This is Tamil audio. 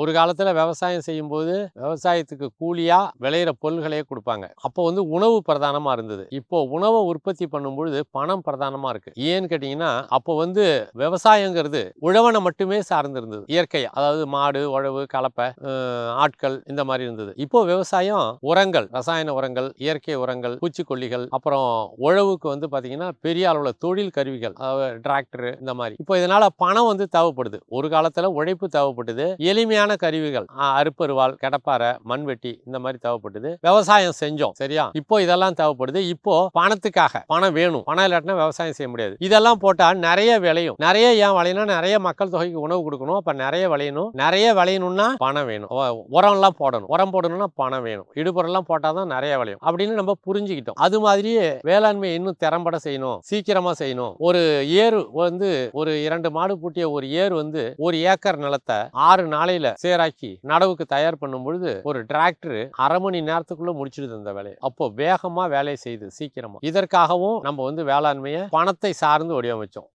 ஒரு காலத்துல விவசாயம் செய்யும்போது விவசாயத்துக்கு கூலியா விளையிற பொருள்களையே கொடுப்பாங்க. அப்போ வந்து உணவு பிரதானமா இருந்தது. இப்போ உணவை உற்பத்தி பண்ணும்பொழுது பணம் பிரதானமா இருக்கு. ஏன்னு கேட்டீங்கன்னா அப்போ வந்து விவசாயங்கிறது உழவனை மட்டுமே சார்ந்திருந்தது. இயற்கை அதாவது மாடு உழவு கலப்பை ஆட்கள் இந்த மாதிரி இருந்தது. இப்போ விவசாயம் உரங்கள் ரசாயன உரங்கள் இயற்கை உரங்கள் பூச்சிக்கொல்லிகள் அப்புறம் உழவுக்கு வந்து பாத்தீங்கன்னா பெரிய அளவுல தொழில் கருவிகள் அதாவது டிராக்டர் இந்த மாதிரி. இப்போ இதனால பணம் வந்து தேவைப்படுது. ஒரு காலத்துல உழைப்பு தேவைப்பட்டது. எளிமையான கருவிகள். அறுப்பருவால் கடப்பாறை மண்வெட்டி இந்த மாதிரி தேவைப்பட்டது விவசாயம் செஞ்சோம் சரியா? இப்போ இதெல்லாம் தேவைப்படுது. இப்போ பணத்துக்காக பணம் வேணும். பணம் இல்லாட்டினா விவசாயம் செய்ய முடியாது. இதெல்லாம் போட்டா நிறைய விளையும். நிறைய ஏன் விளையணும் நிறைய மக்கள் தொகைக்கு உணவு கொடுக்கணும். அப்ப நிறைய விளையணும். நிறைய விளையணும்னா பணம் வேணும். உரம் உரம்லாம் போடணும். உரம் போடணும்னா பணம் வேணும். இடுபொருள்லாம் போட்டாதான் நிறைய விளையும். அப்படின்னு நம்ம புரிஞ்சுக்கிட்டோம். அது மாதிரியே வேளாண்மை இன்னும் திறம்பட செய்யணும். சீக்கிரமா செய்யணும். ஒரு ஏர் வந்து ஒரு இரண்டு மாடு பூட்டிய ஒரு ஏர் வந்து ஒரு ஏக்கர் நிலத்தை ஆறு நாளையில சேராக்கி நடவுக்கு தயார் பண்ணும் பொழுது ஒரு டிராக்டர் அரை மணி நேரத்துக்குள்ள முடிச்சிடுது அந்த வேலையை. அப்போ வேகமா வேலையை செய்யுது சீக்கிரமா. இதற்காகவும் நம்ம வந்து வேளாண்மையை பணத்தை சார்ந்து வடிவமைச்சோம்